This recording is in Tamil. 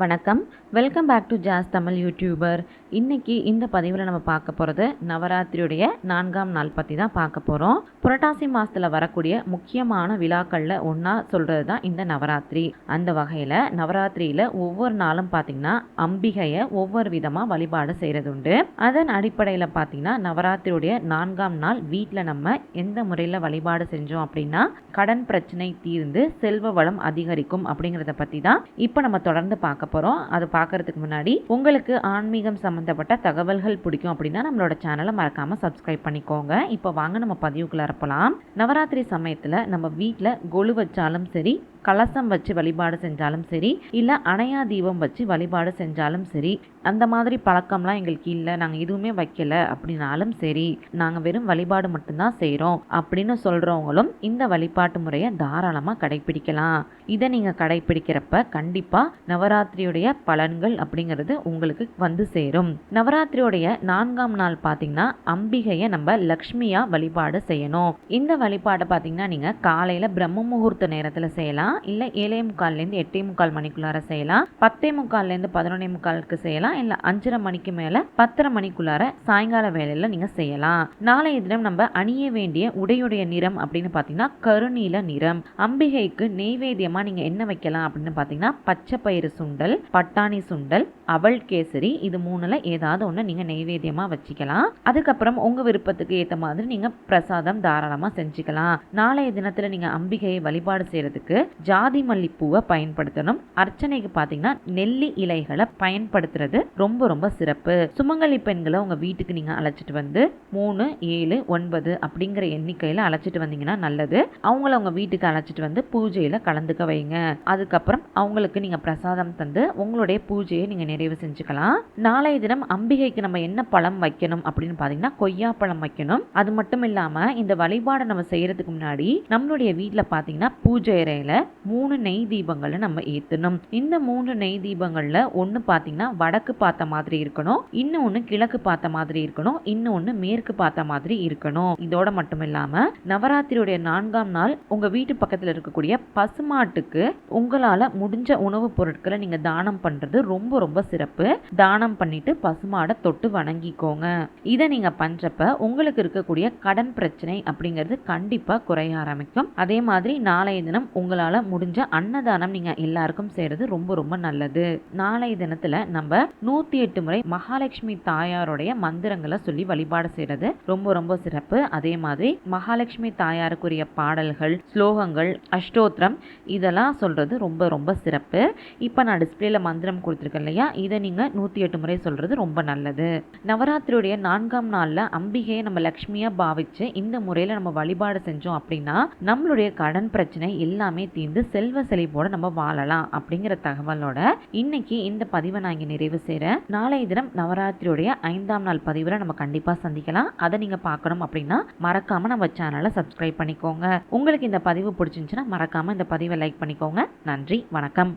வணக்கம். Welcome back to Jas Tamil YouTuber இன்றைக்கி இந்த பதிவில் நம்ம பார்க்க போகிறது நவராத்திரியுடைய நான்காம் நாள் பற்றி தான் பார்க்க போகிறோம் புரட்டாசி மாதத்தில் வரக்கூடிய முக்கியமான விழாக்களில் ஒன்றா சொல்கிறது தான் இந்த நவராத்திரி. அந்த வகையில் நவராத்திரியில் ஒவ்வொரு நாளும் பார்த்திங்கன்னா அம்பிகையை ஒவ்வொரு விதமாக வழிபாடு செய்கிறது உண்டு. அதன் அடிப்படையில் பார்த்திங்கன்னா நவராத்திரியுடைய நான்காம் நாள் வீட்டில் நம்ம எந்த முறையில் வழிபாடு செஞ்சோம் அப்படின்னா கடன் பிரச்சனை தீர்ந்து செல்வ வளம் அதிகரிக்கும் அப்படிங்கிறத பற்றி தான் இப்போ நம்ம தொடர்ந்து பார்க்க போகிறோம் அது பார்க்கறதுக்கு முன்னாடி உங்களுக்கு ஆன்மீகம் சம்மந்தப்பட்ட தகவல்கள் பிடிக்கும் அப்படின்னா நம்மளோட சேனலை மறக்காமல் சப்ஸ்கிரைப் பண்ணிக்கோங்க. இப்போ வாங்க நம்ம பதிவுக்குள்ளே இருப்பலாம் நவராத்திரி சமயத்தில் நம்ம வீட்டில் கொலு வச்சாலும் சரி கலசம் வச்சு வழிபாடு செஞ்சாலும் சரி இல்லை அணையா தீபம் வச்சு வழிபாடு செஞ்சாலும் சரி அந்த மாதிரி பழக்கம்லாம் எங்களுக்கு இல்லை நாங்கள் எதுவுமே வைக்கல அப்படின்னாலும் சரி நாங்கள் வெறும் வழிபாடு மட்டும்தான் செய்கிறோம் அப்படின்னு சொல்கிறவங்களும் இந்த வழிபாட்டு முறையை தாராளமாக கடைபிடிக்கலாம் இதை நீங்கள் கடைபிடிக்கிறப்ப கண்டிப்பாக நவராத்திரியுடைய பலன்கள் அப்படிங்கிறது உங்களுக்கு வந்து சேரும். நவராத்திரியுடைய நான்காம் நாள் பார்த்தீங்கன்னா அம்பிகையை நம்ம லக்ஷ்மியாக வழிபாடு செய்யணும். இந்த வழிபாடை பார்த்தீங்கன்னா நீங்கள் காலையில் பிரம்ம முகூர்த்த நேரத்தில் செய்யலாம் இல்லை ஏழே முக்கால்லேருந்து எட்டே முக்கால் மணிக்குள்ளார செய்யலாம். பத்தே முக்கால்லேருந்து பதினொன்னே முக்காலுக்கு செய்யலாம். இல்லை அஞ்சரை மணிக்கு மேலே பத்தரை மணிக்குள்ளார சாயங்கால வேலையில் நீங்கள் செய்யலாம். நாளைய தினம் நம்ம அணிய வேண்டிய உடையுடைய நிறம் அப்படின்னு பார்த்தீங்கன்னா கருநீல நிறம். அம்பிகைக்கு நெய்வேத்தியமாக நீங்கள் என்ன வைக்கலாம் அப்படின்னு பார்த்தீங்கன்னா பச்சை பயிறு சுண்டல் பட்டாணி சுண்டல் அவல் கேசரி இது மூணில் ஏதாவது ஒன்று நீங்கள் நெய்வேத்தியமாக வச்சுக்கலாம். அதுக்கப்புறம் உங்கள் விருப்பத்துக்கு ஏற்ற மாதிரி நீங்கள் பிரசாதம் தாராளமாக செஞ்சுக்கலாம். நாளைய தினத்தில் நீங்கள் அம்பிகையை வழிபாடு செய்கிறதுக்கு ஜாதி மல்லிப்பூவை பயன்படுத்தணும். அர்ச்சனைக்கு பார்த்தீங்கன்னா நெல்லி இலைகளை பயன்படுத்துறது ரொம்ப ரொம்ப சிறப்பு. சுமங்கலி பெண்களை உங்கள் வீட்டுக்கு நீங்கள் அழைச்சிட்டு வந்து மூணு ஏழு ஒன்பது அப்படிங்கிற எண்ணிக்கையில் அழைச்சிட்டு வந்தீங்கன்னா நல்லது. அவங்கள உங்கள் வீட்டுக்கு அழைச்சிட்டு வந்து பூஜையில் கலந்துக்க வைங்க. அதுக்கப்புறம் அவங்களுக்கு நீங்கள் பிரசாதம் தந்து உங்களுடைய பூஜையை நீங்கள் நிறைவு செஞ்சுக்கலாம். நாளைய தினம் அம்பிகைக்கு நம்ம என்ன பழம் வைக்கணும் அப்படின்னு பார்த்தீங்கன்னா கொய்யா பழம் வைக்கணும். அது மட்டும் இல்லாமல் இந்த வழிபாடை நம்ம செய்கிறதுக்கு முன்னாடி நம்மளுடைய வீட்டில் பார்த்தீங்கன்னா பூஜை அறையில் மூணு நெய் தீபங்களை நம்ம ஏற்றணும் இந்த மூணு நெய் தீபங்களில் ஒன்று பார்த்தீங்கன்னா வடக்கு பார்த்த மாதிரி இருக்கணும். இன்னொன்று கிழக்கு பார்த்த மாதிரி இருக்கணும். இன்னொன்று மேற்கு பார்த்த மாதிரி இருக்கணும். இதோட மட்டும் இல்லாமல் நவராத்திரியுடைய நான்காம் நாள் உங்கள் வீட்டு பக்கத்தில் இருக்கக்கூடிய பசுமாட்டுக்கு உங்களால் முடிஞ்ச உணவுப் பொருட்களை நீங்கள் தானம் பண்ணுறது ரொம்ப ரொம்ப சிறப்பு. தானம் பண்ணிட்டு பசுமாடை தொட்டு வணங்கிக்கோங்க. இதை நீங்கள் பண்ணுறப்ப உங்களுக்கு இருக்கக்கூடிய கடன் பிரச்சனை அப்படிங்கிறது கண்டிப்பாக குறைய ஆரம்பிக்கும். அதே மாதிரி நாளைய தினம் உங்களால் முடிஞ்ச அன்னதானம் நீங்கள் எல்லாருக்கும் செய்கிறது ரொம்ப ரொம்ப நல்லது. நாளைய தினத்தில் நம்ம நூற்றி எட்டு முறை மகாலட்சுமி தாயாருடைய மந்திரங்களை சொல்லி வழிபாடு செய்கிறது ரொம்ப ரொம்ப சிறப்பு. அதே மாதிரி மகாலட்சுமி தாயாருக்குரிய பாடல்கள் ஸ்லோகங்கள் அஷ்டோத்திரம் இதெல்லாம் சொல்கிறது ரொம்ப ரொம்ப சிறப்பு. இப்போ நான் டிஸ்பிளேல மந்திரம் கொடுத்துருக்கேன் இல்லையா? இதை நீங்கள் நூற்றி எட்டு முறை சொல்கிறது ரொம்ப நல்லது. நவராத்திரியுடைய நான்காம் நாளில் அம்பிகையை நம்ம லக்ஷ்மியாக பாவிச்சு இந்த முறையில் நம்ம வழிபாடு செஞ்சோம் அப்படின்னா நம்மளுடைய கடன் பிரச்சனை எல்லாமே இணைந்து செல்வ செழிப்போடு நம்ம வாழலாம் அப்படிங்கிற தகவலோட இன்னைக்கு இந்த பதிவை நான் இங்கே நிறைவு செய்கிறேன் நாளைய தினம் நவராத்திரியுடைய ஐந்தாம் நாள் பதிவில் நம்ம கண்டிப்பாக சந்திக்கலாம். அதை நீங்கள் பார்க்கணும் அப்படின்னா மறக்காமல் நம்ம சேனலை சப்ஸ்கிரைப் பண்ணிக்கோங்க. உங்களுக்கு இந்த பதிவு பிடிச்சிருந்துச்சுன்னா மறக்காமல் இந்த பதிவை லைக் பண்ணிக்கோங்க. நன்றி வணக்கம்.